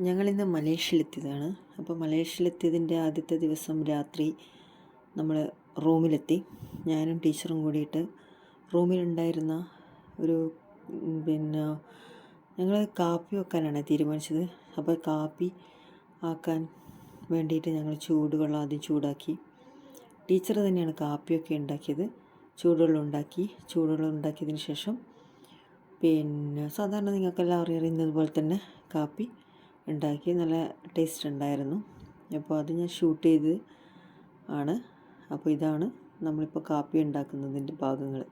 ഞങ്ങളിന്ന് മലേഷ്യയിലെത്തിയതാണ്. അപ്പോൾ മലേഷ്യയിലെത്തിയതിന്റെ ആദ്യത്തെ ദിവസം രാത്രി നമ്മൾ റൂമിലെത്തി. ഞാനും ടീച്ചറും കൂടിയിട്ട് റൂമിലുണ്ടായിരുന്ന ഒരു പിന്നെ ഞങ്ങൾ കാപ്പി വെക്കാനാണ് തീരുമാനിച്ചത്. അപ്പോൾ കാപ്പി ആക്കാൻ വേണ്ടിയിട്ട് ഞങ്ങൾ ചൂടുവെള്ളം ആദ്യം ചൂടാക്കി. ടീച്ചർ തന്നെയാണ് കാപ്പിയൊക്കെ ഉണ്ടാക്കിയത്. ചൂടുവെള്ളം ഉണ്ടാക്കി. ചൂടുവെള്ളം ഉണ്ടാക്കിയതിന് ശേഷം പിന്നെ സാധാരണ നിങ്ങൾക്കെല്ലാം അറിയുന്നത് പോലെ തന്നെ കാപ്പി. ഉണ്ടാക്കി നല്ല ടേസ്റ്റ് ഉണ്ടായിരുന്നു. അപ്പോൾ അത് ഞാൻ ഷൂട്ട് ചെയ്ത് ആണ്. അപ്പോൾ ഇതാണ് നമ്മളിപ്പോൾ കാപ്പി ഉണ്ടാക്കുന്നതിന്റെ ഭാഗങ്ങൾ.